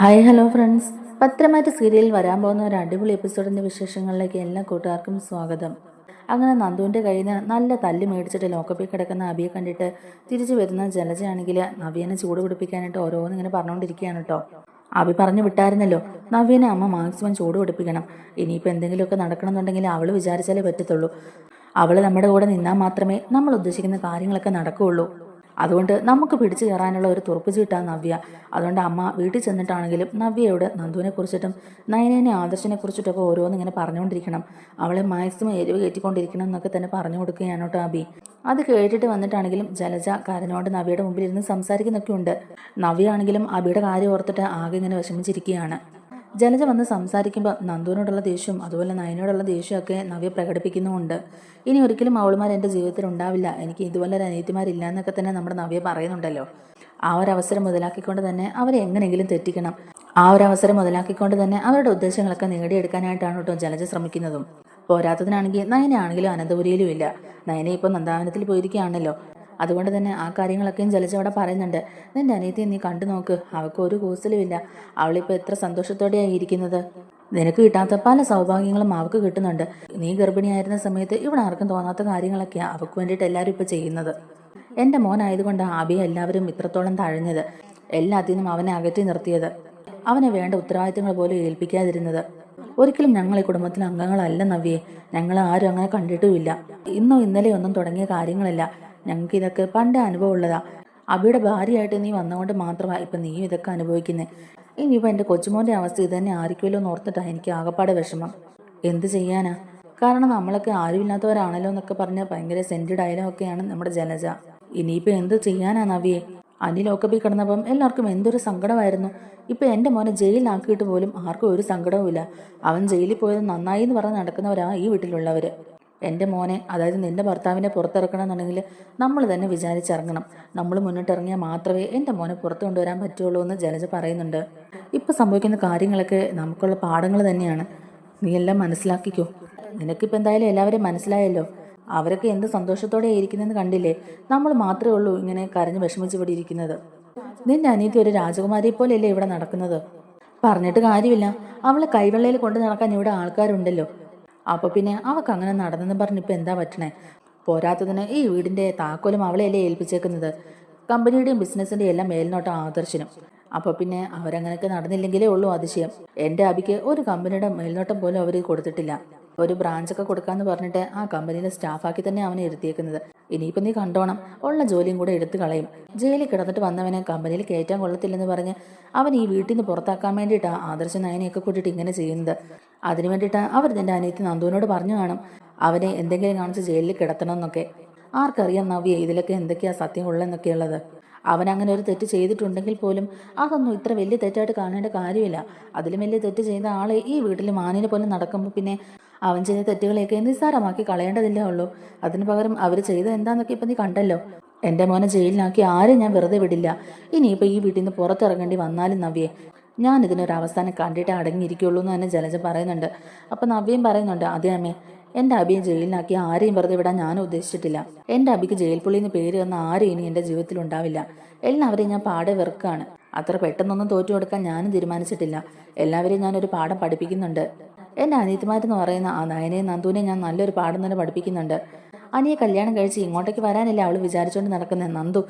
Hi hello friends. പത്രമാറ്റ് സീരിയലിൽ വരാൻ പോകുന്ന ഒരു അടിപൊളി എപ്പിസോഡിന്റെ വിശേഷങ്ങളിലേക്ക് എല്ലാ കൂട്ടുകാർക്കും സ്വാഗതം. അങ്ങനെ നന്ദുവിന്റെ കയ്യിൽ നിന്ന് നല്ല തല്ല് മേടിച്ചിട്ട് ലോക്കപ്പിൽ കിടക്കുന്ന അബിയെ കണ്ടിട്ട് തിരിച്ചു വരുന്ന ജലജയാണെങ്കിൽ നവ്യനെ ചൂട് പിടിപ്പിക്കാനായിട്ട് ഓരോന്ന് ഇങ്ങനെ പറഞ്ഞുകൊണ്ടിരിക്കുകയാണ് കേട്ടോ. അബി പറഞ്ഞു വിട്ടായിരുന്നല്ലോ നവ്യനെ അമ്മ മാക്സിമം ചൂട് പിടിപ്പിക്കണം. ഇനിയിപ്പോൾ എന്തെങ്കിലുമൊക്കെ നടക്കണമെന്നുണ്ടെങ്കിൽ അവൾ വിചാരിച്ചാലേ പറ്റത്തുള്ളൂ. അവൾ നമ്മുടെ കൂടെ നിന്നാൽ മാത്രമേ നമ്മൾ ഉദ്ദേശിക്കുന്ന കാര്യങ്ങളൊക്കെ നടക്കുകയുള്ളൂ. അതുകൊണ്ട് നമുക്ക് പിടിച്ചു കയറാനുള്ള ഒരു തുറപ്പ് ചീട്ടാണ് നവ്യ. അതുകൊണ്ട് അമ്മ വീട്ടിൽ ചെന്നിട്ടാണെങ്കിലും നവ്യയോട് നന്ദുവിനെ കുറിച്ചിട്ടും നയനേനെ ആദർശിനെ കുറിച്ചിട്ടൊക്കെ ഓരോന്ന് ഇങ്ങനെ പറഞ്ഞുകൊണ്ടിരിക്കണം. അവളെ മാക്സിമം എരിവ് കയറ്റിക്കൊണ്ടിരിക്കണം എന്നൊക്കെ തന്നെ പറഞ്ഞു കൊടുക്കുകയാണ് കേട്ടോ അബി. അത് കേട്ടിട്ട് വന്നിട്ടാണെങ്കിലും ജലജ കരനോട് നവ്യയുടെ മുമ്പിൽ ഇരുന്ന് സംസാരിക്കുന്നൊക്കെ ഉണ്ട്. നവ്യ ആണെങ്കിലും അബിയുടെ കാര്യം ഓർത്തിട്ട് ആകെ ഇങ്ങനെ വിഷമിച്ചിരിക്കുകയാണ്. ജലജ വന്ന് സംസാരിക്കുമ്പോൾ നന്ദുവിനോടുള്ള ദേഷ്യവും അതുപോലെ നയനോടുള്ള ദേഷ്യമൊക്കെ നവ്യ പ്രകടിപ്പിക്കുന്നുമുണ്ട്. ഇനി ഒരിക്കലും അവളുമാർ എന്റെ ജീവിതത്തിൽ ഉണ്ടാവില്ല. എനിക്ക് ഇതുപോലെ ഒരു അനിയത്തിമാരില്ല എന്നൊക്കെ തന്നെ നമ്മുടെ നവ്യ പറയുന്നുണ്ടല്ലോ. ആ ഒരു അവസരം മുതലാക്കിക്കൊണ്ട് തന്നെ അവരെ എങ്ങനെയെങ്കിലും തെറ്റിക്കണം. ആ ഒരു അവസരം മുതലാക്കിക്കൊണ്ട് തന്നെ അവരുടെ ഉദ്ദേശങ്ങളൊക്കെ നേടിയെടുക്കാനായിട്ടാണ് കേട്ടോ ജലജ ശ്രമിക്കുന്നതും. പോരാത്തതിനാണെങ്കിൽ നയനാണെങ്കിലും അനന്തപുരിയിലും ഇല്ല. നയനെ ഇപ്പോൾ നന്ദാവനത്തിൽ പോയിരിക്കുകയാണല്ലോ. അതുകൊണ്ട് തന്നെ ആ കാര്യങ്ങളൊക്കെയും ജലജ അവിടെ പറയുന്നുണ്ട്. നിന്റെ അനിയത്തിയെ നീ കണ്ടു നോക്ക്. അവൾക്ക് ഒരു കൂസലുമില്ല. അവളിപ്പോൾ എത്ര സന്തോഷത്തോടെയാണ് ഇരിക്കുന്നത്. നിനക്ക് കിട്ടാത്ത പല സൗഭാഗ്യങ്ങളും അവൾക്ക് കിട്ടുന്നുണ്ട്. നീ ഗർഭിണിയായിരുന്ന സമയത്ത് ഇവിടെ ആർക്കും തോന്നാത്ത കാര്യങ്ങളൊക്കെയാണ് അവൾക്ക് വേണ്ടിയിട്ട് എല്ലാവരും ഇപ്പോൾ ചെയ്യുന്നത്. എന്റെ മോനായതുകൊണ്ടാണ് ആബിയെ എല്ലാവരും ഇത്രത്തോളം തഴഞ്ഞത്. എല്ലാത്തിനും അവനെ അകറ്റി നിർത്തിയത്. അവനെ വേണ്ട ഉത്തരവാദിത്തങ്ങൾ പോലും ഏൽപ്പിക്കാതിരുന്നത്. ഒരിക്കലും ഞങ്ങൾ ഈ കുടുംബത്തിലെ അംഗങ്ങളല്ല നവ്യേ. ഞങ്ങൾ ആരും അങ്ങനെ കണ്ടിട്ടുമില്ല. ഇന്നോ ഇന്നലെയൊന്നും തുടങ്ങിയ കാര്യങ്ങളല്ല. ഞങ്ങൾക്ക് ഇതൊക്കെ പണ്ട് അനുഭവം ഉള്ളതാ അബിയുടെ ഭാര്യയായിട്ട് നീ വന്നുകൊണ്ട് മാത്രമാണ് ഇപ്പം നീയും ഇതൊക്കെ അനുഭവിക്കുന്നത് ഇനിയിപ്പോൾ എന്റെ കൊച്ചുമോന്റെ അവസ്ഥ ഇത് തന്നെ ആയിരിക്കുമല്ലോ എന്ന് ഓർത്തിട്ടാണ് എനിക്ക് ആകപ്പാടെ വിഷമം. എന്ത് ചെയ്യാനാ? കാരണം നമ്മളൊക്കെ ആരുമില്ലാത്തവരാണല്ലോ എന്നൊക്കെ പറഞ്ഞ് ഭയങ്കര സെന്റഡ് ഡയലോഗൊക്കെയാണ് നമ്മുടെ ജലജ. ഇനിയിപ്പോൾ എന്ത് ചെയ്യാനാ നവിയെ? അനിലൊക്കെ പോയി കിടന്നപ്പം എല്ലാവർക്കും എന്തൊരു സങ്കടമായിരുന്നു. ഇപ്പം എന്റെ മോനെ ജയിലിലാക്കിയിട്ട് പോലും ആർക്കും ഒരു സങ്കടവുമില്ല. അവൻ ജയിലിൽ പോയത് നന്നായി എന്ന് പറഞ്ഞ് നടക്കുന്നവരാ ഈ വീട്ടിലുള്ളവർ എന്റെ മോനെ അതായത് നിന്റെ ഭർത്താവിനെ പുറത്തിറക്കണമെന്നുണ്ടെങ്കിൽ നമ്മൾ തന്നെ വിചാരിച്ചിറങ്ങണം. നമ്മൾ മുന്നിട്ടിറങ്ങിയാൽ മാത്രമേ എന്റെ മോനെ പുറത്തു കൊണ്ടുവരാൻ പറ്റുള്ളൂ എന്ന് ജലജ പറയുന്നുണ്ട്. ഇപ്പം സംഭവിക്കുന്ന കാര്യങ്ങളൊക്കെ നമുക്കുള്ള പാഠങ്ങൾ തന്നെയാണ്. നീ എല്ലാം മനസ്സിലാക്കിക്കോ. നിനക്കിപ്പോൾ എന്തായാലും എല്ലാവരെയും മനസ്സിലായല്ലോ. അവരൊക്കെ എന്ത് സന്തോഷത്തോടെ ഇരിക്കുന്നതെന്ന് കണ്ടില്ലേ? നമ്മൾ മാത്രമേ ഉള്ളൂ ഇങ്ങനെ കരഞ്ഞ് വിഷമിച്ച് ഇവിടെ ഇരിക്കുന്നത്. നിന്റെ അനിയത്തി ഒരു രാജകുമാരിയെ പോലെയല്ലേ ഇവിടെ നടക്കുന്നത്? പറഞ്ഞിട്ട് കാര്യമില്ല. അവളെ കൈവെള്ളയിൽ കൊണ്ട് നടക്കാൻ ഇവിടെ ആൾക്കാരുണ്ടല്ലോ. അപ്പോൾ പിന്നെ അവൾക്ക് അങ്ങനെ നടന്നെന്ന് പറഞ്ഞ് ഇപ്പം എന്താ പറ്റണേ? പോരാത്തതിന് ഈ വീടിന്റെ താക്കോലും അവളെയല്ലേ ഏൽപ്പിച്ചേക്കുന്നത്. കമ്പനിയുടെയും ബിസിനസ്സിന്റെയും എല്ലാം മേൽനോട്ടം ആദർശനും. അപ്പോൾ പിന്നെ അവരങ്ങനെയൊക്കെ നടന്നില്ലെങ്കിലേ ഉള്ളൂ അതിശയം. എന്റെ അബിക്ക് ഒരു കമ്പനിയുടെ മേൽനോട്ടം പോലും അവർ കൊടുത്തിട്ടില്ല. ഒരു ബ്രാഞ്ചൊക്കെ കൊടുക്കാന്ന് പറഞ്ഞിട്ട് ആ കമ്പനിയിലെ സ്റ്റാഫാക്കി തന്നെ അവനെ ഇരുത്തിയേക്കുന്നത്. ഇനിയിപ്പോൾ നീ കണ്ടോണം ഉള്ള ജോലിയും കൂടെ എടുത്തു കളയും. ജയിലിൽ കിടന്നിട്ട് വന്നവനെ കമ്പനിയിൽ കയറ്റാൻ കൊള്ളത്തില്ലെന്ന് പറഞ്ഞ് അവൻ ഈ വീട്ടിൽ നിന്ന് പുറത്താക്കാൻ വേണ്ടിയിട്ടാണ് ആദർശ നയനെയൊക്കെ കൂട്ടിയിട്ട് ഇങ്ങനെ ചെയ്യുന്നത്. അതിനു വേണ്ടിയിട്ട് അവർ നിന്റെ അനിയത്തി നന്ദുവിനോട് പറഞ്ഞു കാണും അവനെ എന്തെങ്കിലും കാണിച്ച് ജയിലിൽ കിടത്തണം എന്നൊക്കെ. ആർക്കറിയാം നവ്യ ഇതിലൊക്കെ എന്തൊക്കെയാ സത്യം ഉള്ളതെന്നൊക്കെയുള്ളത് അവൻ അങ്ങനെ ഒരു തെറ്റ് ചെയ്തിട്ടുണ്ടെങ്കിൽ പോലും അതൊന്നും ഇത്ര വലിയ തെറ്റായിട്ട് കാണേണ്ട കാര്യമില്ല. അതിലും വലിയ തെറ്റ് ചെയ്ത ആളെ ഈ വീട്ടിൽ മാനിനെ പോലെ നടക്കുമ്പോൾ പിന്നെ അവൻ ചെയ്ത തെറ്റുകളെയൊക്കെ നിസ്സാരമാക്കി കളയേണ്ടതില്ലേ ഉള്ളൂ. അതിന് പകരം അവർ ചെയ്തത് എന്താന്നൊക്കെ ഇപ്പം നീ കണ്ടല്ലോ. എന്റെ മോനെ ജയിലിലാക്കി ആരും ഞാൻ വെറുതെ വിടില്ല. ഇനിയിപ്പോൾ ഈ വീട്ടിൽ നിന്ന് പുറത്തിറങ്ങേണ്ടി വന്നാലും നവ്യേ ഞാൻ ഇതിനൊരു അവസാനം കണ്ടിട്ട് അടങ്ങിയിരിക്കുള്ളൂ എന്ന് തന്നെ ജലജ പറയുന്നുണ്ട്. അപ്പം നവ്യയും പറയുന്നുണ്ട് അതേ അമ്മേ എന്റെ അബിയെ ജയിലിലാക്കി ആരെയും വെറുതെ വിടാൻ ഞാൻ ഉദ്ദേശിച്ചിട്ടില്ല. എന്റെ അബിക്ക് ജയിൽ പുള്ളിന്ന് പേര് തന്ന ആരും ഇനി എന്റെ ജീവിതത്തിൽ ഉണ്ടാവില്ല. എല്ലാവരെയും ഞാൻ പാടെ വെറുക്കാണ്. അത്ര പെട്ടെന്നൊന്നും തോറ്റു കൊടുക്കാൻ ഞാനും തീരുമാനിച്ചിട്ടില്ല. എല്ലാവരെയും ഞാനൊരു പാഠം പഠിപ്പിക്കുന്നുണ്ട്. എന്റെ അനിയത്തിമാരെന്ന് പറയുന്ന ആ നയനെയും നന്ദുവിനെയും ഞാൻ നല്ലൊരു പാഠം തന്നെ പഠിപ്പിക്കുന്നുണ്ട്. അനിയെ കല്യാണം കഴിച്ച് ഇങ്ങോട്ടേക്ക് വരാനല്ലേ അവൾ വിചാരിച്ചുകൊണ്ട് നടക്കുന്നത് നന്ദു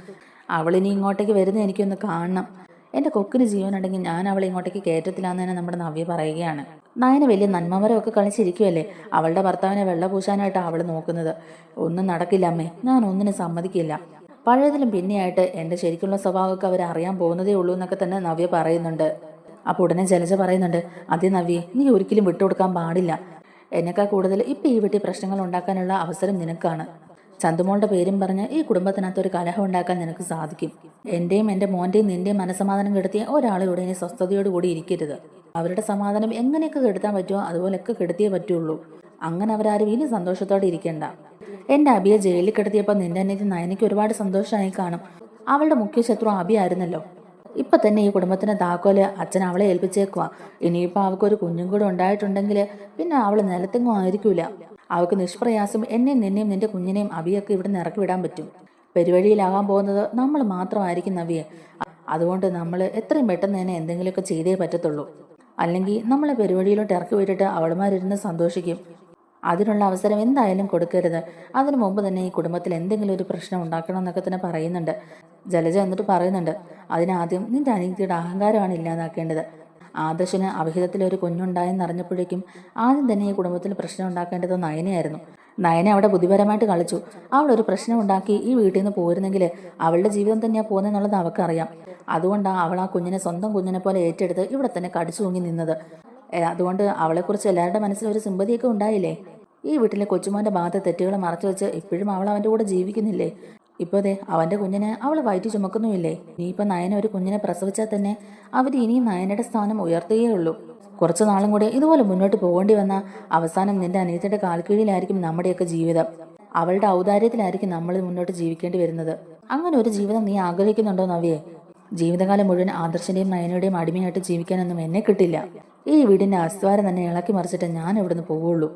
അവളിനി ഇങ്ങോട്ടേക്ക് വരുന്ന എനിക്കൊന്ന് കാണണം. എന്റെ കൊക്കിന് ജീവനുണ്ടെങ്കിൽ ഞാൻ അവളെ ഇങ്ങോട്ടേക്ക് കയറ്റത്തില്ലാന്ന് തന്നെ നമ്മുടെ നവ്യ പറയുകയാണ്. നായന വലിയ നന്മമരമൊക്കെ കളിച്ചിരിക്കുമല്ലേ അവളുടെ ഭർത്താവിനെ വെള്ള പൂശാനായിട്ടാണ് അവൾ നോക്കുന്നത്. ഒന്നും നടക്കില്ല അമ്മേ. ഞാൻ ഒന്നിനും സമ്മതിക്കില്ല. പഴയതിലും പിന്നെയായിട്ട് എന്റെ ശരിക്കുള്ള സ്വഭാവമൊക്കെ അവർ അറിയാൻ പോകുന്നതേ ഉള്ളൂ എന്നൊക്കെ തന്നെ നവ്യ പറയുന്നുണ്ട്. അപ്പോൾ ഉടനെ ജലജ പറയുന്നുണ്ട് അതേ നവ്യെ നീ ഒരിക്കലും വിട്ടുകൊടുക്കാൻ പാടില്ല. എന്നെക്കാൾ കൂടുതൽ ഇപ്പം ഈ വീട്ടിൽ പ്രശ്നങ്ങൾ ഉണ്ടാക്കാനുള്ള അവസരം നിനക്കാണ്. ചന്തുമോളുടെ പേരും പറഞ്ഞ് ഈ കുടുംബത്തിനകത്ത് ഒരു കലഹം ഉണ്ടാക്കാൻ നിനക്ക് സാധിക്കും. എന്റെയും എന്റെ മോന്റെയും നിന്റെയും മനസമാധാനം കെടുത്തിയ ഒരാളിലൂടെ ഇനി സ്വസ്ഥതയോട് കൂടി ഇരിക്കരുത്. അവരുടെ സമാധാനം എങ്ങനെയൊക്കെ കെടുത്താൻ പറ്റുമോ അതുപോലെയൊക്കെ കെടുത്തിയേ പറ്റുള്ളൂ. അങ്ങനെ അവരാരും ഇനി സന്തോഷത്തോടെ ഇരിക്കേണ്ട. എന്റെ അബിയെ ജയിലിൽ കിടത്തിയപ്പോൾ നിന്റെ അനിയത്തി നയനയ്ക്ക് ഒരുപാട് സന്തോഷമായി കാണും. അവളുടെ മുഖ്യ ശത്രു അബി ആയിരുന്നല്ലോ. ഇപ്പൊ തന്നെ ഈ കുടുംബത്തിന്റെ താക്കോൽ അച്ഛൻ അവളെ ഏൽപ്പിച്ചേക്കുവാ. ഇനിയിപ്പോ അവൾക്കൊരു കുഞ്ഞും കൂടെ ഉണ്ടായിട്ടുണ്ടെങ്കിൽ പിന്നെ അവൾ നിലത്തെങ്ങും ആയിരിക്കൂല. അവൾക്ക് നിഷ്പ്രയാസം എന്നെയും നിന്നെയും നിന്റെ കുഞ്ഞിനെയും അബിയൊക്കെ ഇവിടെ നിന്ന് ഇറക്കി വിടാൻ പറ്റും. പെരുവഴിയിലാകാൻ പോകുന്നത് നമ്മൾ മാത്രമായിരിക്കും നവിയെ. അതുകൊണ്ട് നമ്മൾ എത്രയും പെട്ടെന്ന് തന്നെ എന്തെങ്കിലുമൊക്കെ ചെയ്തേ പറ്റത്തുള്ളൂ. അല്ലെങ്കിൽ നമ്മളെ പെരുവഴിയിലോട്ട് ഇറക്കി വിട്ടിട്ട് അവളുമാരിരുന്ന് സന്തോഷിക്കും. അതിനുള്ള അവസരം എന്തായാലും കൊടുക്കരുത്. അതിനു മുമ്പ് തന്നെ ഈ കുടുംബത്തിൽ എന്തെങ്കിലും ഒരു പ്രശ്നം ഉണ്ടാക്കണം എന്നൊക്കെ തന്നെ പറയുന്നുണ്ട്. ജലജ എന്നിട്ട് പറയുന്നുണ്ട് അതിനാദ്യം നിന്റെ അനീതിയുടെ അഹങ്കാരമാണ് ഇല്ലാതാക്കേണ്ടത്. ആദർശന് അവിഹിതത്തിൽ ഒരു കുഞ്ഞുണ്ടായെന്ന് അറിഞ്ഞപ്പോഴേക്കും ആദ്യം തന്നെ ഈ കുടുംബത്തിൽ പ്രശ്നം ഉണ്ടാക്കേണ്ടത് നയനയായിരുന്നു. നയന അവിടെ ബുദ്ധിപരമായിട്ട് കളിച്ചു. അവൾ ഒരു പ്രശ്നം ഉണ്ടാക്കി ഈ വീട്ടിൽ നിന്ന് പോരുന്നെങ്കിൽ അവളുടെ ജീവിതം തന്നെയാണ് പോകുന്നതെന്നുള്ളത് അവൾക്കറിയാം. അതുകൊണ്ടാണ് അവൾ ആ കുഞ്ഞിനെ സ്വന്തം കുഞ്ഞിനെ പോലെ ഏറ്റെടുത്ത് ഇവിടെ തന്നെ കടിച്ചു തൂങ്ങി നിന്നത്. അതുകൊണ്ട് അവളെക്കുറിച്ച് എല്ലാവരുടെ മനസ്സിൽ ഒരു സിമ്പതിയൊക്കെ ഉണ്ടായില്ലേ? ഈ വീട്ടിലെ കൊച്ചുമോന്റെ ഭാഗത്തെ തെറ്റുകൾ മറച്ചു വെച്ച് ഇപ്പോഴും അവൾ അവന്റെ കൂടെ ജീവിക്കുന്നില്ലേ? ഇപ്പോൾ അതെ അവന്റെ കുഞ്ഞിന് അവൾ വയറ്റി ചുമക്കുന്നുമില്ലേ? ഇനിയിപ്പോൾ നയന ഒരു കുഞ്ഞിനെ പ്രസവിച്ചാൽ തന്നെ അവർ ഇനിയും നയനയുടെ സ്ഥാനം ഉയർത്തുകയേ ഉള്ളൂ. കുറച്ചു നാളും കൂടെ ഇതുപോലെ മുന്നോട്ട് പോകേണ്ടി വന്ന അവസാനം നിന്റെ അനിയത്തിയുടെ കാൽക്കീഴിലായിരിക്കും നമ്മുടെയൊക്കെ ജീവിതം. അവളുടെ ഔദാര്യത്തിലായിരിക്കും നമ്മൾ മുന്നോട്ട് ജീവിക്കേണ്ടി വരുന്നത്. അങ്ങനെ ഒരു ജീവിതം നീ ആഗ്രഹിക്കുന്നുണ്ടോ നവിയെ? ജീവിതകാലം മുഴുവൻ ആദർശന്റെയും നയനയുടെയും അടിമയായിട്ട് ജീവിക്കാനൊന്നും എന്നെ കിട്ടില്ല. ഈ വീടിന്റെ അസ്വാരം തന്നെ ഇളക്കി മറിച്ചിട്ട് ഞാൻ ഇവിടുന്ന് പോവുള്ളൂ.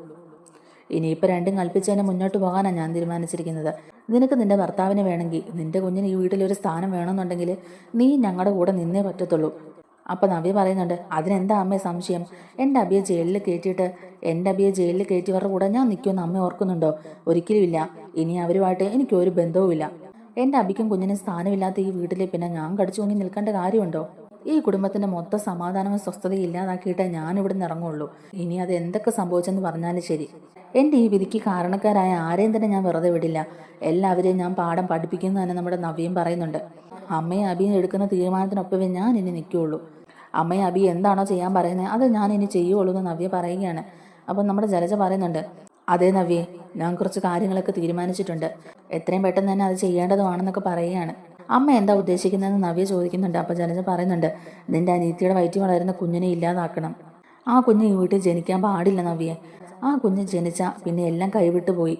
ഇനിയിപ്പോൾ രണ്ടും കൽപ്പിച്ച് തന്നെ മുന്നോട്ട് പോകാനാണ് ഞാൻ തീരുമാനിച്ചിരിക്കുന്നത്. നിനക്ക് നിന്റെ ഭർത്താവിനെ വേണമെങ്കിൽ നിന്റെ കുഞ്ഞിന് ഈ വീട്ടിലൊരു സ്ഥാനം വേണമെന്നുണ്ടെങ്കിൽ നീ ഞങ്ങളുടെ കൂടെ നിന്നേ പറ്റത്തുള്ളൂ. അപ്പം നവ്യ പറയുന്നുണ്ട് അതിനെന്താ അമ്മയെ സംശയം? എന്റെ അബിയെ ജയിലിൽ കയറ്റിയിട്ട് എന്റെ അബിയെ ജയിലിൽ കയറ്റിയവരുടെ കൂടെ ഞാൻ നിൽക്കുമെന്ന് അമ്മ ഓർക്കുന്നുണ്ടോ? ഒരിക്കലുമില്ല. ഇനി അവരുമായിട്ട് എനിക്കൊരു ബന്ധവുമില്ല. എന്റെ അബിക്കും കുഞ്ഞിനും സ്ഥാനമില്ലാത്ത ഈ വീട്ടിൽ പിന്നെ ഞാൻ കടിച്ചു നിൽക്കേണ്ട കാര്യമുണ്ടോ? ഈ കുടുംബത്തിന്റെ മൊത്തം സമാധാനവും സ്വസ്ഥതയും ഇല്ലാതാക്കിയിട്ടേ ഞാൻ ഇവിടുന്ന് ഇറങ്ങുള്ളൂ. ഇനി അത് എന്തൊക്കെ സംഭവിച്ചെന്ന് പറഞ്ഞാലും ശരി. എന്റെ ഈ വിധിക്ക് കാരണക്കാരായ ആരെയും തന്നെ ഞാൻ വെറുതെ വിടില്ല. എല്ലാവരെയും ഞാൻ പാഠം പഠിപ്പിക്കുന്നു തന്നെ നമ്മുടെ നവ്യം പറയുന്നുണ്ട്. അമ്മയും അബിയും എടുക്കുന്ന തീരുമാനത്തിനൊപ്പമേ ഞാൻ ഇനി നിൽക്കുകയുള്ളൂ. അമ്മയും അബി എന്താണോ ചെയ്യാൻ പറയുന്നത് അത് ഞാൻ ഇനി ചെയ്യുള്ളൂ എന്ന് നവ്യ പറയുകയാണ്. അപ്പം നമ്മുടെ ജലജ പറയുന്നുണ്ട് അതേ നവ്യേ ഞാൻ കുറച്ച് കാര്യങ്ങളൊക്കെ തീരുമാനിച്ചിട്ടുണ്ട്. എത്രയും പെട്ടെന്ന് തന്നെ അത് ചെയ്യേണ്ടതുമാണെന്നൊക്കെ പറയുകയാണ്. അമ്മ എന്താ ഉദ്ദേശിക്കുന്നതെന്ന് നവ്യ ചോദിക്കുന്നുണ്ട്. അപ്പോൾ ജനജ പറയുന്നുണ്ട് നിന്റെ അനീതിയുടെ വയറ്റി വളരുന്ന കുഞ്ഞിനെ ഇല്ലാതാക്കണം. ആ കുഞ്ഞ് ഈ വീട്ടിൽ ജനിക്കാൻ പാടില്ല നവ്യെ. ആ കുഞ്ഞ് ജനിച്ച പിന്നെ എല്ലാം കൈവിട്ടു പോയി.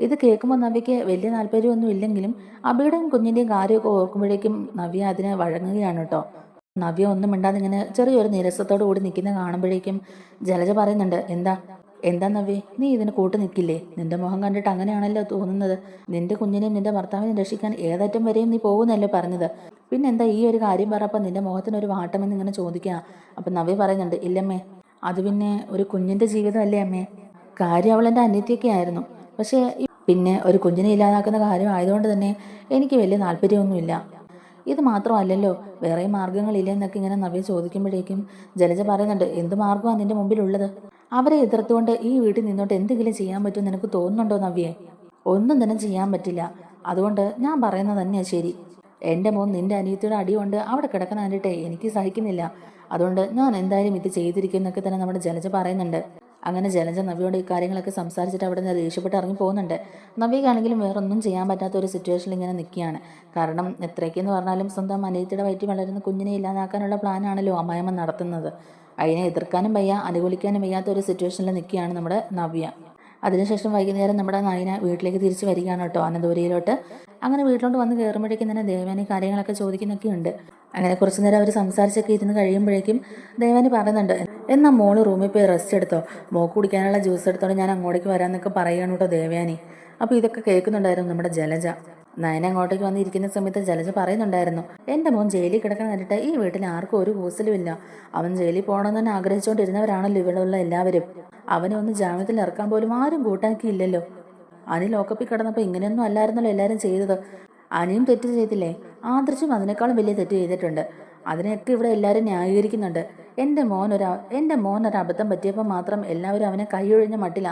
ഇത് കേൾക്കുമ്പോൾ നവ്യയ്ക്ക് വലിയ താല്പര്യമൊന്നും ഇല്ലെങ്കിലും അബിയുടെയും കുഞ്ഞിന്റെയും കാര്യമൊക്കെ ഓർക്കുമ്പോഴേക്കും നവ്യ അതിനെ വഴങ്ങുകയാണ് കേട്ടോ. നവ്യ ഒന്നും മിണ്ടാതെ ഇങ്ങനെ ചെറിയൊരു നിരസത്തോടു കൂടി നിൽക്കുന്ന കാണുമ്പോഴേക്കും ജലജ പറയുന്നുണ്ട് എന്താ എന്താ നവ്യ നീ ഇതിന് കൂട്ടു നിൽക്കില്ലേ? നിന്റെ മുഖം കണ്ടിട്ട് അങ്ങനെയാണല്ലോ തോന്നുന്നത്. നിന്റെ കുഞ്ഞിനെയും നിന്റെ ഭർത്താവിനെയും രക്ഷിക്കാൻ ഏതറ്റം വരെയും നീ പോകുന്നല്ലേ പറഞ്ഞത്. പിന്നെന്താ ഈ ഒരു കാര്യം പറഞ്ഞപ്പോൾ നിന്റെ മുഖത്തിനൊരു വാട്ടമെന്ന് ഇങ്ങനെ ചോദിക്കുക അപ്പം നവി പറയുന്നുണ്ട് ഇല്ലമ്മേ അത് പിന്നെ ഒരു കുഞ്ഞിന്റെ ജീവിതമല്ലേ അമ്മേ? കാര്യം അവൾ എന്റെ അനിയത്തിയൊക്കെ ആയിരുന്നു. പക്ഷേ പിന്നെ ഒരു കുഞ്ഞിനെ ഇല്ലാതാക്കുന്ന കാര്യം ആയതുകൊണ്ട് തന്നെ എനിക്ക് വലിയ താല്പര്യമൊന്നുമില്ല. ഇത് മാത്രമല്ലല്ലോ വേറെ മാർഗങ്ങളില്ലെന്നൊക്കെ ഇങ്ങനെ നവ്യ ചോദിക്കുമ്പോഴേക്കും ജലജ പറയുന്നുണ്ട് എന്ത് മാർഗമാണ് നിന്റെ മുമ്പിലുള്ളത്? അവരെ എതിർത്തുകൊണ്ട് ഈ വീട്ടിൽ നിന്നോട്ട് എന്തെങ്കിലും ചെയ്യാൻ പറ്റുമെന്ന് നിനക്ക് തോന്നുന്നുണ്ടോ നവ്യെ? ഒന്നും തന്നെ ചെയ്യാൻ പറ്റില്ല. അതുകൊണ്ട് ഞാൻ പറയുന്നത് തന്നെയാ ശരി. എന്റെ മോൻ നിന്റെ അനിയത്തിയുടെ അടി കൊണ്ട് അവിടെ കിടക്കുന്ന കണ്ടിട്ടേ എനിക്ക് സഹിക്കുന്നില്ല. അതുകൊണ്ട് ഞാൻ എന്തായാലും ഇത് ചെയ്തിരിക്കുന്നൊക്കെ തന്നെ നമ്മുടെ ജലജ പറയുന്നുണ്ട്. അങ്ങനെ ജലജ നവിയോട് ഈ കാര്യങ്ങളൊക്കെ സംസാരിച്ചിട്ട് അവിടെ നിന്ന് ദേഷ്യപ്പെട്ട് ഇറങ്ങി പോകുന്നുണ്ട്. നവിക്കാണെങ്കിലും വേറൊന്നും ചെയ്യാൻ പറ്റാത്ത ഒരു സിറ്റുവേഷനിൽ ഇങ്ങനെ നിൽക്കുകയാണ്. കാരണം എത്രയ്ക്കെന്ന് പറഞ്ഞാലും സ്വന്തം അനിയത്തിയുടെ വയറ്റി വളരുന്ന കുഞ്ഞിനെ ഇല്ലാതാക്കാനുള്ള പ്ലാനാണല്ലോ അമ്മായമ്മ നടത്തുന്നത്. അതിനെ എതിർക്കാനും വയ്യ അനുകൂലിക്കാനും വയ്യാത്ത ഒരു സിറ്റുവേഷനിൽ നിൽക്കുകയാണ് നമ്മുടെ നവ്യ. അതിനുശേഷം വൈകുന്നേരം നമ്മുടെ നയന വീട്ടിലേക്ക് തിരിച്ചു വരികയാണ് കേട്ടോ അനന്തപുരിയിലോട്ട്. അങ്ങനെ വീട്ടിലോട്ട് വന്ന് കയറുമ്പോഴേക്കും തന്നെ ദേവാനി കാര്യങ്ങളൊക്കെ ചോദിക്കുന്നൊക്കെ ഉണ്ട് അങ്ങനെ കുറച്ചു നേരം അവർ സംസാരിച്ചൊക്കെ ഇരുന്ന് കഴിയുമ്പോഴേക്കും ദേവാനി പറയുന്നുണ്ട് എന്നാൽ മോൾ റൂമിൽ പോയി റെസ്റ്റ് എടുത്തോ? മോക്ക് കുടിക്കാനുള്ള ജ്യൂസ് എടുത്തോണ്ട് ഞാൻ അങ്ങോട്ടേക്ക് വരാമെന്നൊക്കെ പറയുകയാണ് കേട്ടോ ദേവയാനി അപ്പോൾ ഇതൊക്കെ കേൾക്കുന്നുണ്ടായിരുന്നു നമ്മുടെ ജലജ. നയന അങ്ങോട്ടേക്ക് വന്നിരിക്കുന്ന സമയത്ത് ജലജ പറയുന്നുണ്ടായിരുന്നു എന്റെ മോൻ ജയിലിൽ കിടക്കാൻ കണ്ടിട്ട് ഈ വീട്ടിൽ ആർക്കും ഒരു ഹോസ്റ്റലും ഇല്ല. അവൻ ജയിലിൽ പോകണമെന്ന് തന്നെ ആഗ്രഹിച്ചുകൊണ്ടിരുന്നവരാണല്ലോ ഇവിടെ ഉള്ള എല്ലാവരും. അവനെ ഒന്ന് ജാമ്യത്തിൽ ഇറക്കാൻ പോലും ആരും കൂട്ടാക്കിയില്ലല്ലോ. അനി ലോക്കപ്പിൽ കിടന്നപ്പോൾ ഇങ്ങനെയൊന്നും അല്ലായിരുന്നല്ലോ എല്ലാവരും ചെയ്തത്. അനിയും തെറ്റ് ചെയ്തില്ലേ? ആദർശും അതിനേക്കാളും വലിയ തെറ്റ് ചെയ്തിട്ടുണ്ട്. അതിനെയൊക്കെ ഇവിടെ എല്ലാവരും ന്യായീകരിക്കുന്നുണ്ട്. എന്റെ മോൻ ഒരു എന്റെ മോൻ ഒരു അബദ്ധം പറ്റിയപ്പോൾ മാത്രം എല്ലാവരും അവനെ കൈയൊഴിഞ്ഞ മട്ടില്ല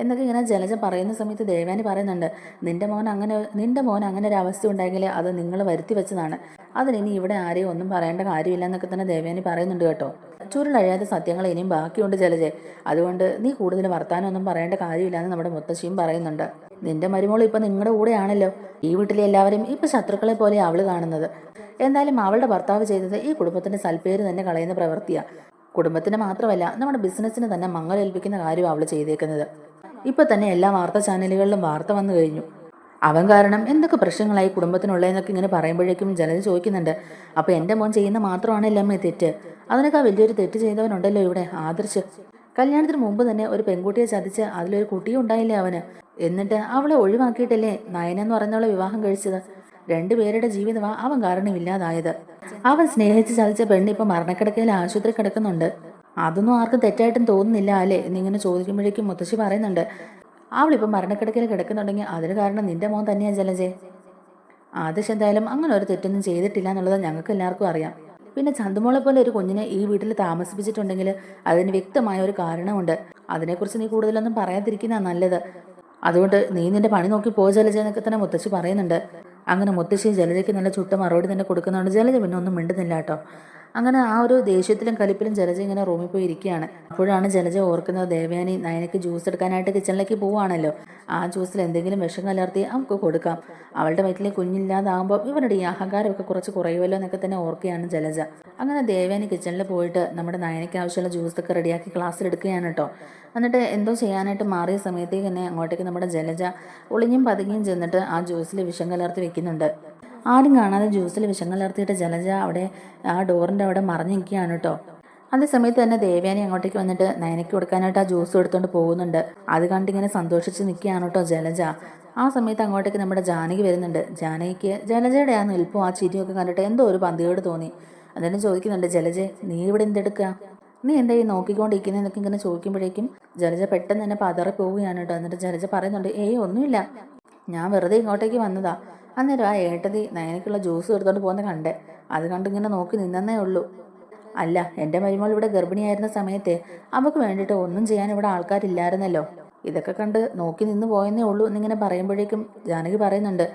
എന്നൊക്കെ ഇങ്ങനെ ജലജ പറയുന്ന സമയത്ത് ദേവാനി പറയുന്നുണ്ട് നിന്റെ മോൻ അങ്ങനെ നിന്റെ മോൻ അങ്ങനെ ഒരു അവസ്ഥ ഉണ്ടായെങ്കിൽ അത് നിങ്ങൾ വരുത്തി വെച്ചതാണ്. അതിനി ഇവിടെ ആരെയും ഒന്നും പറയേണ്ട കാര്യമില്ല എന്നൊക്കെ തന്നെ ദേവാനി പറയുന്നുണ്ട് കേട്ടോ. ചുരുളഴിയാത്ത സത്യങ്ങൾ ഇനിയും ബാക്കിയുണ്ട് ജലജെ. അതുകൊണ്ട് നീ കൂടുതൽ വർത്താനം ഒന്നും പറയേണ്ട കാര്യമില്ലാന്ന് നമ്മുടെ മുത്തശ്ശിയും പറയുന്നുണ്ട്. നിന്റെ മരുമോൾ ഇപ്പൊ നിങ്ങളുടെ കൂടെയാണല്ലോ. ഈ വീട്ടിലെ എല്ലാവരും ഇപ്പൊ ശത്രുക്കളെ പോലെ അവൾ കാണുന്നത്. എന്തായാലും അവളുടെ ഭർത്താവ് ചെയ്തത് ഈ കുടുംബത്തിന്റെ സൽപ്പേര് തന്നെ കളയുന്ന പ്രവൃത്തിയാ. കുടുംബത്തിന് മാത്രമല്ല നമ്മുടെ ബിസിനസ്സിന് തന്നെ മങ്ങലേൽപ്പിക്കുന്ന കാര്യം അവൾ ചെയ്തേക്കുന്നത്. ഇപ്പൊ തന്നെ എല്ലാ വാർത്താ ചാനലുകളിലും വാർത്ത വന്നു കഴിഞ്ഞു. അവൻ കാരണം എന്തൊക്കെ പ്രശ്നങ്ങളായി കുടുംബത്തിനുള്ളതെന്നൊക്കെ ഇങ്ങനെ പറയുമ്പോഴേക്കും ജലജ ചോദിക്കുന്നുണ്ട് അപ്പോൾ എന്റെ മോൻ ചെയ്യുന്ന മാത്രമാണല്ലോ അമ്മേ തെറ്റ്? അതിനേക്കാൾ വലിയൊരു തെറ്റ് ചെയ്തവനുണ്ടല്ലോ ഇവിടെ ആദർശ്. കല്യാണത്തിന് മുമ്പ് തന്നെ ഒരു പെൺകുട്ടിയെ ചതിച്ച് അതിലൊരു കുട്ടിയും ഉണ്ടായില്ലേ അവന്? എന്നിട്ട് അവളെ ഒഴിവാക്കിയിട്ടല്ലേ നയനെന്ന് പറഞ്ഞവളെ വിവാഹം കഴിച്ചത്? രണ്ടുപേരുടെ ജീവിതമാ അവൻ കാരണം ഇല്ലാതായത് അവൻ സ്നേഹിച്ച് ചതിച്ച പെണ്ണ് ഇപ്പൊ മരണക്കിടക്കയിൽ ആശുപത്രി കിടക്കുന്നുണ്ട്. അതൊന്നും ആർക്കും തെറ്റായിട്ടും തോന്നുന്നില്ല അല്ലേ? എന്നിങ്ങനെ ചോദിക്കുമ്പോഴേക്കും മുത്തശ്ശി പറയുന്നുണ്ട് അവളിപ്പം മരണക്കിടക്കയിൽ കിടക്കുന്നുണ്ടെങ്കിൽ അതിന് കാരണം നിന്റെ മോൻ തന്നെയാ ജലജെ. ആദർശ് എന്തായാലും അങ്ങനെ ഒരു തെറ്റൊന്നും ചെയ്തിട്ടില്ല എന്നുള്ളത് ഞങ്ങൾക്ക് എല്ലാവർക്കും അറിയാം. പിന്നെ ചന്തുമോളെ പോലെ ഒരു കുഞ്ഞിനെ ഈ വീട്ടിൽ താമസിപ്പിച്ചിട്ടുണ്ടെങ്കിൽ അതിന് വ്യക്തമായ ഒരു കാരണമുണ്ട്. അതിനെക്കുറിച്ച് നീ കൂടുതലൊന്നും പറയാതിരിക്കുന്ന നല്ലത്. അതുകൊണ്ട് നീ നിന്റെ പണി നോക്കി പോ ജലജ എന്നൊക്കെ തന്നെ മുത്തശ്ശി പറയുന്നുണ്ട്. അങ്ങനെ മുത്തശ്ശി ജലജയ്ക്ക് നല്ല ചുട്ട മറുപടി തന്നെ കൊടുക്കുന്നതുകൊണ്ട് ജലജ പിന്നെ ഒന്നും മിണ്ടുന്നില്ല കേട്ടോ. അങ്ങനെ ആ ഒരു ദേഷ്യത്തിലും കലിപ്പിലും ജലജ ഇങ്ങനെ റൂമിൽ പോയി ഇരിക്കുകയാണ്. അപ്പോഴാണ് ജലജ ഓർക്കുന്നത് ദേവയാനി നയനയ്ക്ക് ജ്യൂസ് എടുക്കാനായിട്ട് കിച്ചണിലേക്ക് പോവുകയാണല്ലോ. ആ ജ്യൂസിൽ എന്തെങ്കിലും വിഷം കലർത്തി നമുക്ക് കൊടുക്കാം. അവളുടെ വയറ്റിലെ കുഞ്ഞില്ലാതാകുമ്പോൾ ഇവരുടെ ഈ അഹങ്കാരമൊക്കെ കുറച്ച് കുറയുമല്ലോ എന്നൊക്കെ തന്നെ ഓർക്കുകയാണ് ജലജ. അങ്ങനെ ദേവയാനി കിച്ചണിൽ പോയിട്ട് നമ്മുടെ നയനയ്ക്ക് ആവശ്യമുള്ള ജ്യൂസൊക്കെ റെഡിയാക്കി ക്ലാസ്സിൽ എടുക്കുകയാണ് കേട്ടോ. എന്നിട്ട് എന്തോ ചെയ്യാനായിട്ട് മാറിയ സമയത്തേക്ക് തന്നെ അങ്ങോട്ടേക്ക് നമ്മുടെ ജലജ ഒളിഞ്ഞും പതുങ്ങിയും ചെന്നിട്ട് ആ ജ്യൂസിൽ വിഷം കലർത്തി വെക്കുന്നുണ്ട്. ആരും കാണാതെ ജ്യൂസിൽ വിഷം കലർത്തിയിട്ട് ജലജ അവിടെ ആ ഡോറിന്റെ അവിടെ മറിഞ്ഞു നിൽക്കുകയാണ് കേട്ടോ അതേ സമയത്ത് തന്നെ ദേവയാനി അങ്ങോട്ടേക്ക് വന്നിട്ട് നയനയ്ക്ക് കൊടുക്കാനായിട്ട് ആ ജ്യൂസ് എടുത്തുകൊണ്ട് പോകുന്നുണ്ട്. അത് കണ്ടിങ്ങനെ സന്തോഷിച്ച് നിൽക്കുകയാണ് കേട്ടോ ജലജ. ആ സമയത്ത് അങ്ങോട്ടേക്ക് നമ്മുടെ ജാനകി വരുന്നുണ്ട്. ജാനകിക്ക് ജലജയുടെ ആ നിൽപ്പും ആ ചിരിയൊക്കെ കണ്ടിട്ട് എന്തോ ഒരു പന്തിയോട് തോന്നി. എന്നിട്ട് ചോദിക്കുന്നുണ്ട്. ജലജെ നീ ഇവിടെ എന്തെടുക്കുക നീ എന്താ ഈ നോക്കിക്കൊണ്ടിരിക്കുന്നതെന്നൊക്കെ ഇങ്ങനെ ചോദിക്കുമ്പോഴേക്കും ജലജ പെട്ടെന്ന് തന്നെ പതറി പോവുകയാണ് കേട്ടോ എന്നിട്ട് ജലജ പറയുന്നുണ്ട് ഏയ് ഒന്നുമില്ല. ഞാൻ വെറുതെ ഇങ്ങോട്ടേക്ക് വന്നതാ. അന്നേരം ആ ഏട്ടതി നയനക്കുള്ള ജ്യൂസ് എടുത്തോണ്ട് പോകുന്ന കണ്ടേ. അത് കണ്ടിങ്ങനെ നോക്കി നിന്നേ ഉള്ളൂ. അല്ല എന്റെ മരുമോൾ ഇവിടെ ഗർഭിണിയായിരുന്ന സമയത്ത് അവൾക്ക് വേണ്ടിയിട്ട് ഒന്നും ചെയ്യാൻ ഇവിടെ ആൾക്കാരില്ലായിരുന്നല്ലോ. ഇതൊക്കെ കണ്ട് നോക്കി നിന്ന് പോയെന്നേ ഉള്ളൂ എന്നിങ്ങനെ പറയുമ്പോഴേക്കും ജാനകി പറയുന്നുണ്ട്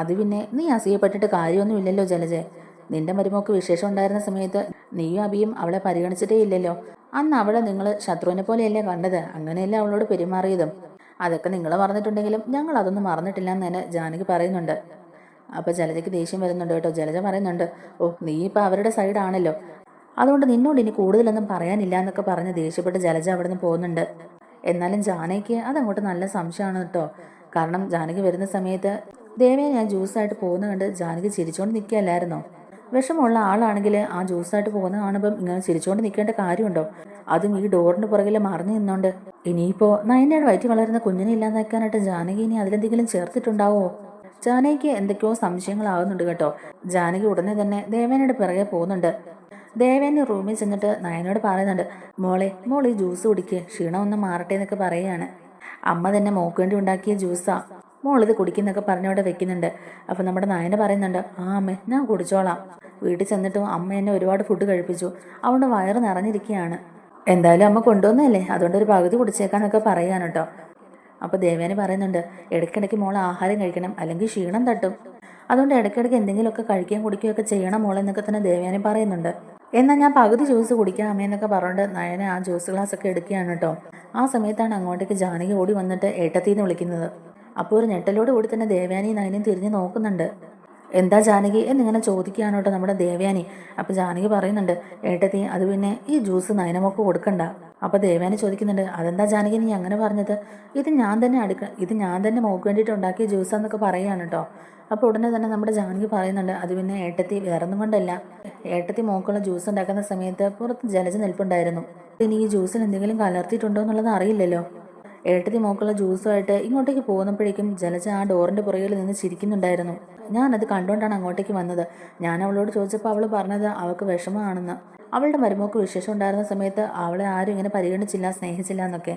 അത് പിന്നെ നീ അസൂയപ്പെട്ടിട്ട് കാര്യമൊന്നുമില്ലല്ലോ ജലജെ. നിന്റെ മരുമോക്ക് വിശേഷം ഉണ്ടായിരുന്ന സമയത്ത് നീയും അബിയും അവളെ പരിഗണിച്ചിട്ടേ ഇല്ലല്ലോ. അന്ന് അവളെ നിങ്ങൾ ശത്രുവിനെ പോലെയല്ലേ കണ്ടത്? അങ്ങനെയല്ലേ അവളോട് പെരുമാറിയതും? അതൊക്കെ നിങ്ങൾ മറന്നിട്ടുണ്ടെങ്കിലും ഞങ്ങൾ അതൊന്നും മറന്നിട്ടില്ല എന്ന് തന്നെ ജാനകി പറയുന്നുണ്ട്. അപ്പോൾ ജലജയ്ക്ക് ദേഷ്യം വരുന്നുണ്ട് കേട്ടോ. ജലജ പറയുന്നുണ്ട് ഓ നീ ഇപ്പോൾ അവരുടെ സൈഡാണല്ലോ അതുകൊണ്ട് നിന്നോട് ഇനി കൂടുതലൊന്നും പറയാനില്ല എന്നൊക്കെ പറഞ്ഞ് ദേഷ്യപ്പെട്ട് ജലജ അവിടെ നിന്ന് പോകുന്നുണ്ട്. എന്നാലും ജാനയ്ക്ക് അതങ്ങോട്ട് നല്ല സംശയമാണ് കേട്ടോ. കാരണം ജാനകി വരുന്ന സമയത്ത് ദേവയെ ഞാൻ ജ്യൂസായിട്ട് പോകുന്ന കണ്ട് ജാനകി ചിരിച്ചുകൊണ്ട് നിൽക്കുകയല്ലായിരുന്നോ വിഷമുള്ള ആളാണെങ്കിൽ ആ ജ്യൂസായിട്ട് പോകുന്ന കാണുമ്പം ഇങ്ങനെ ചിരിച്ചുകൊണ്ട് നിൽക്കേണ്ട കാര്യമുണ്ടോ? അതും ഈ ഡോറിന് പുറകിൽ മറിഞ്ഞു നിന്നോണ്ട്. ഇനിയിപ്പോൾ നയനയുടെ വയറ്റി വളരുന്ന കുഞ്ഞിനെ ഇല്ലാതാക്കാനായിട്ട് ജാനകി ഇനി അതിലെന്തെങ്കിലും ചേർത്തിട്ടുണ്ടാവോ? ജാനകിക്ക് എന്തൊക്കെയോ സംശയങ്ങളാകുന്നുണ്ട് കേട്ടോ. ജാനകി ഉടനെ തന്നെ ദേവേനയുടെ പിറകെ പോകുന്നുണ്ട്. ദേവേന് റൂമിൽ ചെന്നിട്ട് നയനോട് പറയുന്നുണ്ട് മോളെ മോൾ ഈ ജ്യൂസ് കുടിക്കുക ക്ഷീണം ഒന്ന് മാറട്ടെ എന്നൊക്കെ പറയുകയാണ്. അമ്മ തന്നെ മോക്കേണ്ടി ഉണ്ടാക്കിയ ജ്യൂസാ. മോളിത് കുടിക്കുന്നൊക്കെ പറഞ്ഞവിടെ വെക്കുന്നുണ്ട്. അപ്പം നമ്മുടെ നയന പറയുന്നുണ്ട് ആ അമ്മ ഞാൻ കുടിച്ചോളാം. വീട്ടിൽ ചെന്നിട്ടും അമ്മ എന്നെ ഒരുപാട് ഫുഡ് കഴിപ്പിച്ചു. അതുകൊണ്ട് വയറ് നിറഞ്ഞിരിക്കുകയാണ്. എന്തായാലും അമ്മ കൊണ്ടുവന്നല്ലേ അതുകൊണ്ട് ഒരു പകുതി കുടിച്ചേക്കാന്നൊക്കെ കേട്ടോ. അപ്പോൾ ദേവേനെ പറയുന്നുണ്ട് ഇടയ്ക്കിടയ്ക്ക് മോൾ ആഹാരം കഴിക്കണം അല്ലെങ്കിൽ ക്ഷീണം തട്ടും. അതുകൊണ്ട് ഇടയ്ക്കിടയ്ക്ക് എന്തെങ്കിലുമൊക്കെ കഴിക്കുകയും കുടിക്കുകയൊക്കെ ചെയ്യണം മോൾ എന്നൊക്കെ തന്നെ ദേവേനെ പറയുന്നുണ്ട്. എന്നാൽ ഞാൻ പകുതി ജ്യൂസ് കുടിക്കാം അമ്മയെന്നൊക്കെ പറഞ്ഞിട്ട് നയനെ ആ ജ്യൂസ് ഗ്ലാസ് ഒക്കെ എടുക്കുകയാണ് കേട്ടോ. ആ സമയത്താണ് അങ്ങോട്ടേക്ക് ജാനകി ഓടി വന്നിട്ട് ഏട്ടത്തിന്ന് വിളിക്കുന്നത്. അപ്പോൾ ഒരു ഞെട്ടലോട് കൂടി തന്നെ ദേവയാനിയും നയനയും തിരിഞ്ഞ് നോക്കുന്നുണ്ട്. എന്താ ജാനകി? എന്നിങ്ങനെ ചോദിക്കുകയാണ് കേട്ടോ നമ്മുടെ ദേവയാനി. അപ്പോൾ ജാനകി പറയുന്നുണ്ട് ഏട്ടത്തി അത് പിന്നെ ഈ ജ്യൂസ് നയനമൊക്കെ കൊടുക്കണ്ട. അപ്പോൾ ദേവേനെ ചോദിക്കുന്നുണ്ട് അതെന്താ ജാനകി നീ അങ്ങനെ പറഞ്ഞത്? ഇത് ഞാൻ തന്നെ അടുക്ക ഇത് ഞാൻ തന്നെ മോക്ക് വേണ്ടിയിട്ട് ഉണ്ടാക്കിയ ജ്യൂസാന്നൊക്കെ പറയുകയാണ് കേട്ടോ അപ്പോൾ ഉടനെ തന്നെ നമ്മുടെ ജാനകി പറയുന്നുണ്ട് അത് പിന്നെ ഏട്ടത്തി വേറൊന്നും കൊണ്ടല്ല. ഏട്ടത്തി മോക്കുള്ള ജ്യൂസ് ഉണ്ടാക്കുന്ന സമയത്ത് പുറത്ത് ജലജ നിൽപ്പുണ്ടായിരുന്നു. ഇനി ഈ ജ്യൂസിൽ എന്തെങ്കിലും കലർത്തിയിട്ടുണ്ടോ എന്നുള്ളത് അറിയില്ലല്ലോ. ഏട്ടത്തി മോക്കുള്ള ജ്യൂസുമായിട്ട് ഇങ്ങോട്ടേക്ക് പോകുന്നപ്പോഴേക്കും ജലജ ആ ഡോറിന്റെ പുറകിൽ നിന്ന് ചിരിക്കുന്നുണ്ടായിരുന്നു. ഞാനത് കണ്ടുകൊണ്ടാണ് അങ്ങോട്ടേക്ക് വന്നത്. ഞാൻ അവളോട് ചോദിച്ചപ്പോൾ അവൾ പറഞ്ഞത് അവൾക്ക് വിഷമമാണെന്ന്. അവളുടെ മരുമോക്ക് വിശേഷം ഉണ്ടായിരുന്ന സമയത്ത് അവളെ ആരും ഇങ്ങനെ പരിഗണിച്ചില്ല സ്നേഹിച്ചില്ല എന്നൊക്കെ.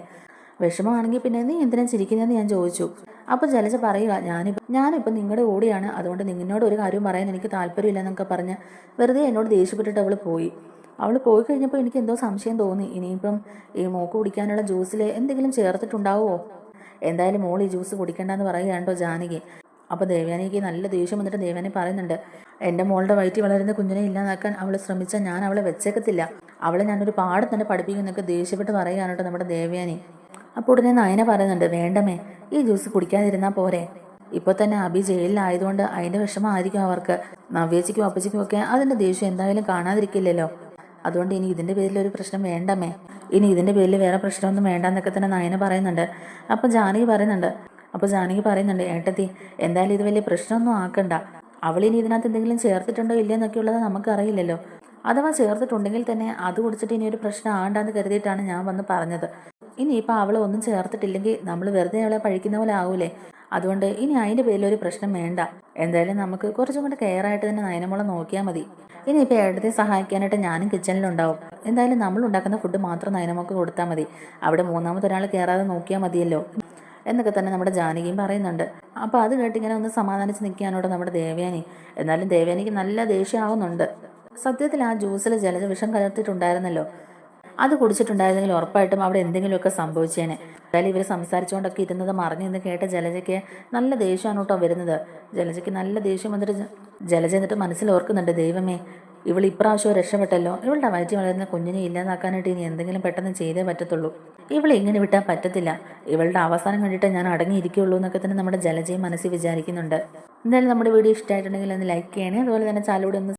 വിഷമമാണെങ്കിൽ പിന്നെ നീ എന്തിനാ ചിരിക്കുന്നതെന്ന് ഞാൻ ചോദിച്ചു. അപ്പോൾ ജലജ പറയുക ഞാനിപ്പോൾ ഞാനിപ്പോൾ നിങ്ങളുടെ കൂടെയാണ്. അതുകൊണ്ട് നിന്നോട് ഒരു കാര്യം പറയാൻ എനിക്ക് താല്പര്യമില്ല എന്നൊക്കെ പറഞ്ഞ് വെറുതെ എന്നോട് ദേഷ്യപ്പെട്ടിട്ട് അവൾ പോയി. അവൾ പോയി കഴിഞ്ഞപ്പോൾ എനിക്ക് എന്തോ സംശയം തോന്നി. ഇനിയിപ്പം ഈ മോക്ക് കുടിക്കാനുള്ള ജ്യൂസിൽ എന്തെങ്കിലും ചേർത്തിട്ടുണ്ടാവുമോ എന്തായാലും മോൾ ഈ ജ്യൂസ് കുടിക്കണ്ടെന്ന് പറയുകയാണ്ടോ ജാനകി. അപ്പോൾ ദേവയാനിക്ക് നല്ല ദേഷ്യം വന്നിട്ട് ദേവയാനി പറയുന്നുണ്ട് എന്റെ മോളുടെ വയറ്റിൽ വളരുന്ന കുഞ്ഞിനെ ഇല്ലാതാക്കാൻ അവൾ ശ്രമിച്ചാൽ ഞാൻ അവളെ വെച്ചേക്കത്തില്ല. അവളെ ഞാനൊരു പാടം തന്നെ പഠിപ്പിക്കുന്നൊക്കെ ദേഷ്യപ്പെട്ട് പറയുകയാണ് കേട്ടോ നമ്മുടെ ദേവയാനി. അപ്പോൾ ഉടനെ നയന പറയുന്നുണ്ട് വേണ്ടമേ ഈ ജ്യൂസ് കുടിക്കാതിരുന്നാൽ പോരെ. ഇപ്പോൾ തന്നെ അബി ജയിലിലായതുകൊണ്ട് അതിന്റെ വിഷമമായിരിക്കും അവർക്ക്. നവ്യേച്ചിക്കും അപ്പച്ചിക്കും ഒക്കെ അതിന്റെ ദേഷ്യം എന്തായാലും കാണാതിരിക്കില്ലല്ലോ. അതുകൊണ്ട് ഇനി ഇതിന്റെ പേരിൽ ഒരു പ്രശ്നം വേണ്ടമേ ഇനി ഇതിന്റെ പേരിൽ വേറെ പ്രശ്നമൊന്നും വേണ്ടെന്നൊക്കെ തന്നെ നയന പറയുന്നുണ്ട്. അപ്പോൾ ജാനകി പറയുന്നുണ്ട് അപ്പോൾ ജാനകി പറയുന്നുണ്ട് ഏട്ടത്തി എന്തായാലും ഇത് വലിയ പ്രശ്നമൊന്നും ആക്കണ്ട. അവളിനി ഇതിനകത്ത് എന്തെങ്കിലും ചേർത്തിട്ടുണ്ടോ ഇല്ലയെന്നൊക്കെ ഉള്ളത് നമുക്കറിയില്ലല്ലോ. അഥവാ ചേർത്തിട്ടുണ്ടെങ്കിൽ തന്നെ അത് കുടിച്ചിട്ട് ഇനി ഒരു പ്രശ്നം ആണ്ടാന്ന് കരുതിയിട്ടാണ് ഞാൻ വന്ന് പറഞ്ഞത്. ഇനിയിപ്പോൾ അവൾ ഒന്നും ചേർത്തിട്ടില്ലെങ്കിൽ നമ്മൾ വെറുതെ അവളെ പഴിക്കുന്ന പോലെ ആവൂലേ? അതുകൊണ്ട് ഇനി അതിന്റെ പേരിൽ ഒരു പ്രശ്നം വേണ്ട. എന്തായാലും നമുക്ക് കുറച്ചും കൂടെ കെയർ ആയിട്ട് തന്നെ നയനമുള നോക്കിയാൽ മതി. ഇനി ഇപ്പോൾ ഏടത്തെ സഹായിക്കാനായിട്ട് ഞാനും കിച്ചണിലുണ്ടാവും. എന്തായാലും നമ്മൾ ഉണ്ടാക്കുന്ന ഫുഡ് മാത്രം നയനമുക്ക് കൊടുത്താൽ മതി. അവിടെ മൂന്നാമത്തെ ഒരാൾ കയറാതെ നോക്കിയാൽ മതിയല്ലോ. എന്നൊക്കെ തന്നെ നമ്മുടെ ജാനകിയും പറയുന്നുണ്ട്. അപ്പോൾ അത് കേട്ട് ഇങ്ങനെ ഒന്ന് സമാധാനിച്ച് നിൽക്കാനോട് നമ്മുടെ ദേവയാനി. എന്നാലും ദേവയാനിക്ക് നല്ല ദേഷ്യമാവുന്നുണ്ട്. സത്യത്തിൽ ആ ജ്യൂസിൽ ജലജ വിഷം കലർത്തിയിട്ടുണ്ടായിരുന്നല്ലോ. അത് കുടിച്ചിട്ടുണ്ടായിരുന്നെങ്കിൽ ഉറപ്പായിട്ടും അവിടെ എന്തെങ്കിലുമൊക്കെ സംഭവിച്ചേനെ. എന്തായാലും ഇവർ സംസാരിച്ചുകൊണ്ടൊക്കെ ഇരുന്നത് മറിഞ്ഞു എന്ന് കേട്ട ജലജയ്ക്ക് നല്ല ദേഷ്യമാണ് കേട്ടോ വരുന്നത്. ജലജയ്ക്ക് നല്ല ദേഷ്യം വന്നിട്ട് ജലജ എന്നിട്ട് മനസ്സിൽ ഓർക്കുന്നുണ്ട് ദൈവമേ ഇവൾ ഇപ്രാവശ്യം രക്ഷപ്പെട്ടല്ലോ? ഇവളുടെ വയറ്റിൽ വളരുന്ന കുഞ്ഞിനെ ഇല്ലാതാക്കാനായിട്ട് ഇനി എന്തെങ്കിലും പെട്ടെന്ന് ചെയ്തേ പറ്റത്തുള്ളൂ. ഇവളെ ഇങ്ങനെ വിട്ടാൽ പറ്റത്തില്ല. ഇവളുടെ അവസാനം കണ്ടിട്ട് ഞാൻ അടങ്ങിയിരിക്കുള്ളൂ എന്നൊക്കെ തന്നെ നമ്മുടെ ജലജയും മനസ്സിൽ വിചാരിക്കുന്നുണ്ട്. എന്തായാലും നമ്മുടെ വീഡിയോ ഇഷ്ടമായിട്ടുണ്ടെങ്കിൽ ഒന്ന് ലൈക്ക് ചെയ്യണേ. അതുപോലെ തന്നെ ചാലൂടെ ഒന്ന്